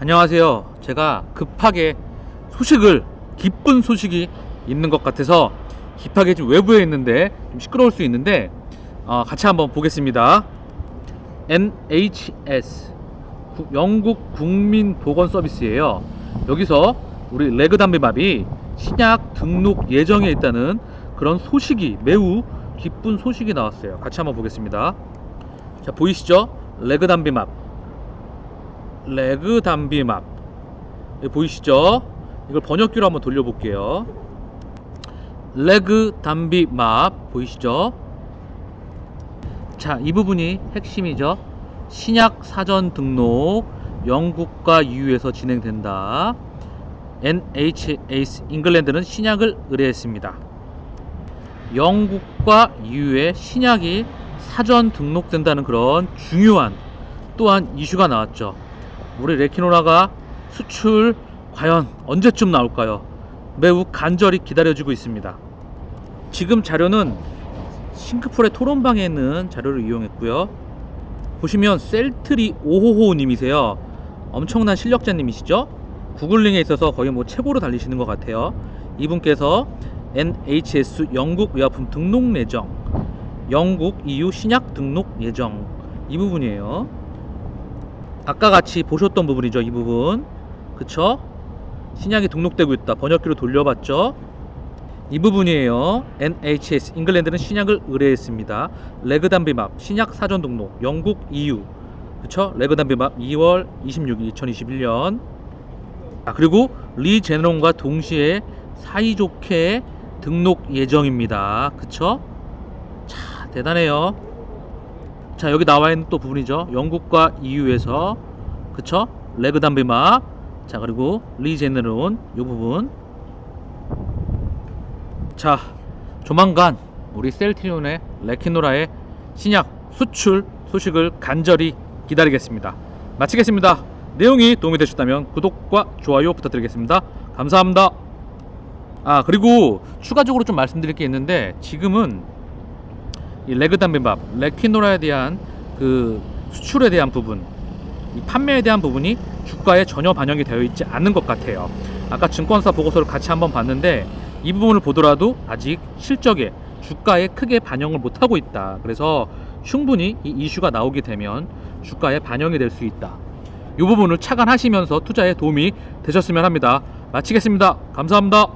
안녕하세요. 제가 급하게 소식을 기쁜 소식이 있는 것 같아서 급하게 지금 외부에 있는데 좀 시끄러울 수 있는데 어, 같이 한번 보겠습니다. NHS 구- 영국 국민 보건 서비스예요. 여기서 우리 레그 담배밥이 신약 등록 예정에 있다는 그런 소식이 매우 기쁜 소식이 나왔어요. 같이 한번 보겠습니다. 자 보이시죠? 레그 담배밥 레그 담비맵 여기 보이시죠? 이걸 번역기로 한번 돌려볼게요. 레그 담비맵 보이시죠? 자, 이 부분이 핵심이죠. 신약 사전 등록 영국과 EU에서 진행된다. NHS 잉글랜드는 신약을 의뢰했습니다. 영국과 EU에 신약이 사전 등록된다는 그런 중요한 또한 이슈가 나왔죠. 우리 레키노라가 수출 과연 언제쯤 나올까요? 매우 간절히 기다려지고 있습니다. 지금 자료는 싱크폴의 토론방에 있는 자료를 이용했고요. 보시면 셀트리 오호호님이세요. 엄청난 실력자님이시죠? 구글링에 있어서 거의 뭐 최고로 달리시는 것 같아요. 이분께서 NHS 영국 의약품 등록 예정, 영국 EU 신약 등록 예정 이 부분이에요. 아까 같이 보셨던 부분이죠 이 부분. 그쵸? 신약이 등록되고 있다. 번역기로 돌려봤죠? 이 부분이에요. NHS 잉글랜드는 신약을 의뢰했습니다. 레그담비맙 신약 사전 등록 영국 EU 그쵸? 레그담비맙 2월 26일 2021년. 아 그리고 리 제네론과 동시에 사이좋게 등록 예정입니다. 그쵸? 자 대단해요 자 여기 나와 있는 또 부분이죠. 영국과 EU에서 그쵸? 레그 담비마 자 그리고 리제네론 이 부분. 자 조만간 우리 셀티온의 레키노라의 신약 수출 소식을 간절히 기다리겠습니다. 마치겠습니다. 내용이 도움이 되셨다면 구독과 좋아요 부탁드리겠습니다. 감사합니다. 아 그리고 추가적으로 좀 말씀드릴 게 있는데 지금은 이 레그 담배밥, 레키노라에 대한 그 수출에 대한 부분, 이 판매에 대한 부분이 주가에 전혀 반영이 되어 있지 않는 것 같아요. 아까 증권사 보고서를 같이 한번 봤는데 이 부분을 보더라도 아직 실적에 주가에 크게 반영을 못 하고 있다. 그래서 충분히 이 이슈가 나오게 되면 주가에 반영이 될 수 있다. 이 부분을 착안하시면서 투자에 도움이 되셨으면 합니다. 마치겠습니다. 감사합니다.